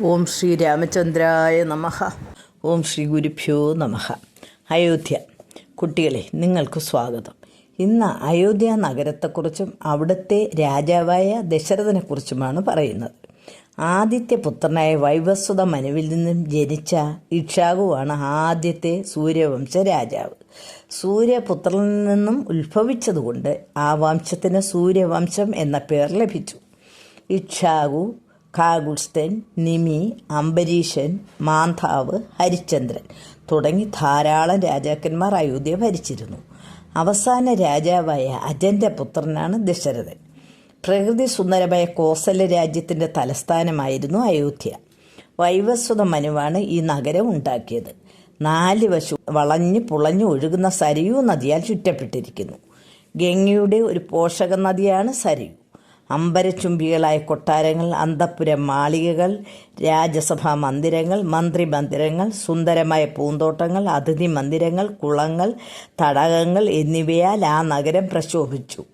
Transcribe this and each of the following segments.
ഓം ശ്രീ രാമചന്ദ്രായ നമഃ. ഓം ശ്രീ ഗുരുഭ്യോ നമഃ. അയോധ്യ. കുട്ടികളെ നിങ്ങൾക്ക് സ്വാഗതം. ഇന്ന് അയോധ്യ നഗരത്തെക്കുറിച്ചും അവിടുത്തെ രാജാവായ ദശരഥനെക്കുറിച്ചുമാണ് പറയുന്നത്. ആദ്യത്തെ പുത്രനായ വൈവസ്വത മനുവിൽ നിന്നും ജനിച്ച ഇക്ഷാകുവാണ് ആദ്യത്തെ സൂര്യവംശ രാജാവ്. സൂര്യപുത്രനിൽ നിന്നും ഉത്ഭവിച്ചതുകൊണ്ട് ആ വംശത്തിന് സൂര്യവംശം എന്ന പേർ ലഭിച്ചു. ഇക്ഷാകു കാഗുസ്തൻ നിമി അംബരീഷൻ മാന്താവ് ഹരിചന്ദ്രൻ തുടങ്ങി ധാരാളം രാജാക്കന്മാർ അയോധ്യ ഭരിച്ചിരുന്നു. അവസാന രാജാവായ അജന്റെ പുത്രനാണ് ദശരഥൻ. പ്രകൃതി സുന്ദരമായ കോസല രാജ്യത്തിന്റെ തലസ്ഥാനമായിരുന്നു അയോധ്യ. വൈവസ്വത മനുവാണ് ഈ നഗരം ഉണ്ടാക്കിയത്. നാല് വശു വളഞ്ഞു പുളഞ്ഞു ഒഴുകുന്ന സരയൂ നദിയാൽ ചുറ്റപ്പെട്ടിരിക്കുന്നു. ഗംഗയുടെ ഒരു പോഷക നദിയാണ് സരയൂ. അമ്പരചുംബികളായ കൊട്ടാരങ്ങൾ അന്തപ്പുര മാളികകൾ രാജ്യസഭാ മന്ദിരങ്ങൾ മന്ത്രി മന്ദിരങ്ങൾ സുന്ദരമായ പൂന്തോട്ടങ്ങൾ അതിഥി മന്ദിരങ്ങൾ കുളങ്ങൾ തടാകങ്ങൾ എന്നിവയാൽ ആ നഗരം പ്രശോഭിച്ചു.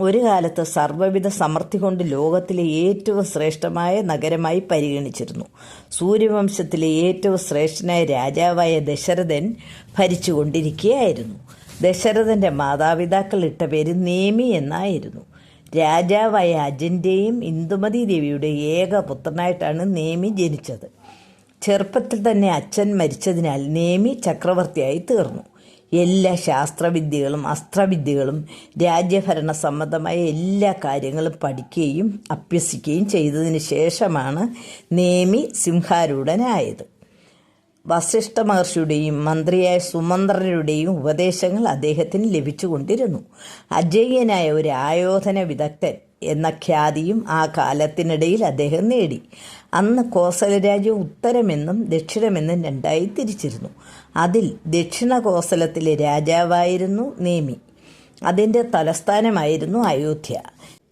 ഒരു കാലത്ത് സർവവിധ സമൃദ്ധി കൊണ്ട് ലോകത്തിലെ ഏറ്റവും ശ്രേഷ്ഠമായ നഗരമായി പരിഗണിച്ചിരുന്നു. സൂര്യവംശത്തിലെ ഏറ്റവും ശ്രേഷ്ഠനായ രാജാവായ ദശരഥൻ ഭരിച്ചുകൊണ്ടിരിക്കുകയായിരുന്നു. ദശരഥന്റെ മാതാപിതാക്കൾ ഇട്ട പേര് നേമി എന്നായിരുന്നു. രാജാവായ അജന്റെയും ഇന്ദുമതി ദേവിയുടെ ഏക പുത്രനായിട്ടാണ് നേമി ജനിച്ചത്. ചെറുപ്പത്തിൽ തന്നെ അച്ഛൻ മരിച്ചതിനാൽ നേമി ചക്രവർത്തിയായി തീർന്നു. എല്ലാ ശാസ്ത്രവിദ്യകളും അസ്ത്രവിദ്യകളും രാജ്യഭരണ സംബന്ധമായ എല്ലാ കാര്യങ്ങളും പഠിക്കുകയും അഭ്യസിക്കുകയും ചെയ്തതിന് ശേഷമാണ് നേമി സിംഹാരൂഢനായത്. വസിഷ്ഠ മഹർഷിയുടെയും മന്ത്രിയായ സുമന്ത്രരുടെയും ഉപദേശങ്ങൾ അദ്ദേഹത്തിന് ലഭിച്ചുകൊണ്ടിരുന്നു. അജയ്യനായ ഒരു ആയോധന വിദഗ്ധൻ എന്ന ഖ്യാതിയും ആ കാലത്തിനിടയിൽ അദ്ദേഹം നേടി. അന്ന് കോസലരാജ്യം ഉത്തരമെന്നും ദക്ഷിണമെന്നും രണ്ടായി തിരിച്ചിരുന്നു. അതിൽ ദക്ഷിണ കോസലത്തിലെ രാജാവായിരുന്നു നേമി. അതിന്റെ തലസ്ഥാനമായിരുന്നു അയോധ്യ.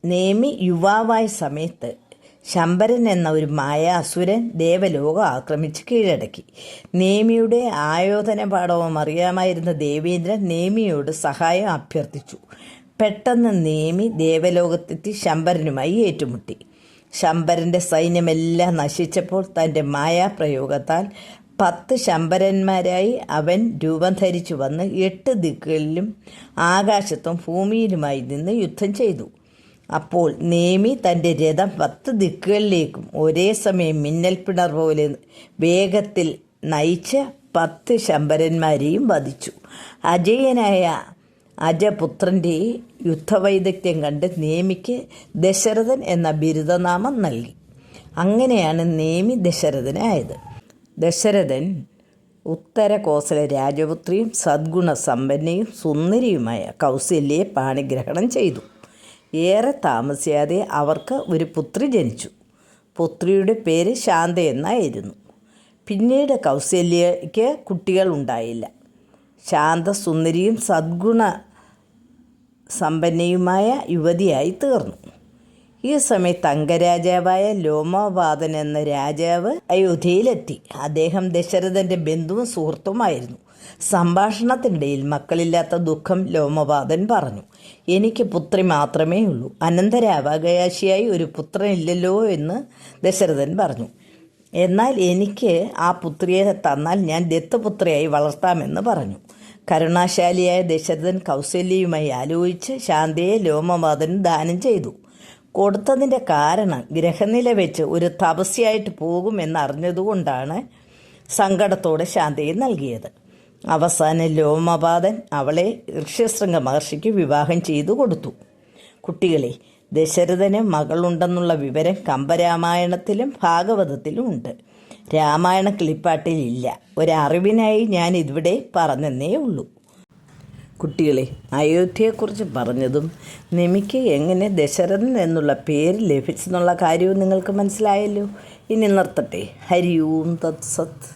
നേമി യുവാവായ സമയത്ത് ശമ്പരൻ എന്ന ഒരു മായ അസുരൻ ദേവലോകം ആക്രമിച്ച് കീഴടക്കി. നേമിയുടെ ആയോധന പാഠവും അറിയാമായിരുന്ന ദേവേന്ദ്രൻ നേമിയോട് സഹായം അഭ്യർത്ഥിച്ചു. പെട്ടെന്ന് നേമി ദേവലോകത്തെത്തി ശമ്പരനുമായി ഏറ്റുമുട്ടി. ശമ്പരന്റെ സൈന്യമെല്ലാം നശിച്ചപ്പോൾ തന്റെ മായാപ്രയോഗത്താൽ പത്ത് ശമ്പരന്മാരായി അവൻ രൂപം ധരിച്ചു വന്ന് എട്ട് ദിക്കുകളിലും ആകാശത്തും ഭൂമിയിലുമായി നിന്ന് യുദ്ധം ചെയ്തു. അപ്പോൾ നേമി തന്റെ രഥം പത്ത് ദിക്കുകളിലേക്കും ഒരേ സമയം മിന്നൽ പിണർ പോലെ വേഗത്തിൽ നയിച്ച പത്ത് ശമ്പരന്മാരെയും വധിച്ചു. അജയനായ അജപുത്രന്റെ യുദ്ധവൈദഗ്ധ്യം കണ്ട് നേമിക്ക് ദശരഥൻ എന്ന ബിരുദനാമം നൽകി. അങ്ങനെയാണ് നേമി ദശരഥനായത്. ദശരഥൻ ഉത്തര കോസല രാജപുത്രിയും സദ്ഗുണ സമ്പന്നയും സുന്ദരിയുമായ കൗസല്യെ പാണിഗ്രഹണം ചെയ്തു. ഏറെ താമസിയാതെ അവർക്ക് ഒരു പുത്രി ജനിച്ചു. പുത്രിയുടെ പേര് ശാന്ത എന്നായിരുന്നു. പിന്നീട് കൗസല്യയ്ക്ക് കുട്ടികൾ ഉണ്ടായില്ല. ശാന്ത സുന്ദരിയും സദ്ഗുണ സമ്പന്നയുമായ യുവതിയായി തീർന്നു. ഈ സമയത്ത് അംഗരാജാവായ ലോമവാദൻ എന്ന രാജാവ് അയോധ്യയിലെത്തി. അദ്ദേഹം ദശരഥന്റെ ബന്ധുവും സുഹൃത്തുമായിരുന്നു. സംഭാഷണത്തിനിടയിൽ മക്കളില്ലാത്ത ദുഃഖം ലോമവാദൻ പറഞ്ഞു. എനിക്ക് പുത്രി മാത്രമേ ഉള്ളൂ. അനന്തരാവകാശിയായി ഒരു പുത്രൻ ഇല്ലല്ലോ എന്ന് ദശരഥൻ പറഞ്ഞു. എന്നാൽ എനിക്ക് ആ പുത്രിയെ തന്നാൽ ഞാൻ ദത്തപുത്രിയായി വളർത്താമെന്ന് പറഞ്ഞു. കരുണാശാലിയായ ദശരഥൻ കൗസല്യയുമായി ആലോചിച്ച് ശാന്തയെ ലോമവാദൻ ദാനം ചെയ്തു. കൊടുത്തതിന്റെ കാരണം ഗ്രഹനില വെച്ച് ഒരു തപസ്യായിട്ട് പോകുമെന്നറിഞ്ഞതുകൊണ്ടാണ് സങ്കടത്തോടെ ശാന്തയെ നൽകിയത്. അവസാനം ലോമപാതൻ അവളെ ഋഷ്യശൃംഗ മഹർഷിക്ക് വിവാഹം ചെയ്തു കൊടുത്തു. കുട്ടികളെ ദശരഥന് മകളുണ്ടെന്നുള്ള വിവരം കമ്പരാമായണത്തിലും ഭാഗവതത്തിലും ഉണ്ട്. രാമായണ കിളിപ്പാട്ടിലില്ല. ഒരറിവിനായി ഞാൻ ഇവിടെ പറഞ്ഞെന്നേ ഉള്ളൂ കുട്ടികളെ അയോധ്യയെക്കുറിച്ച് പറഞ്ഞതും നിമിക്ക് എങ്ങനെ ദശരഥൻ എന്നുള്ള പേര് ലഭിച്ചെന്നുള്ള കാര്യവും നിങ്ങൾക്ക് മനസ്സിലായല്ലോ? ഇനി നിർത്തട്ടെ. ഹരി ഓം തത്സത്ത്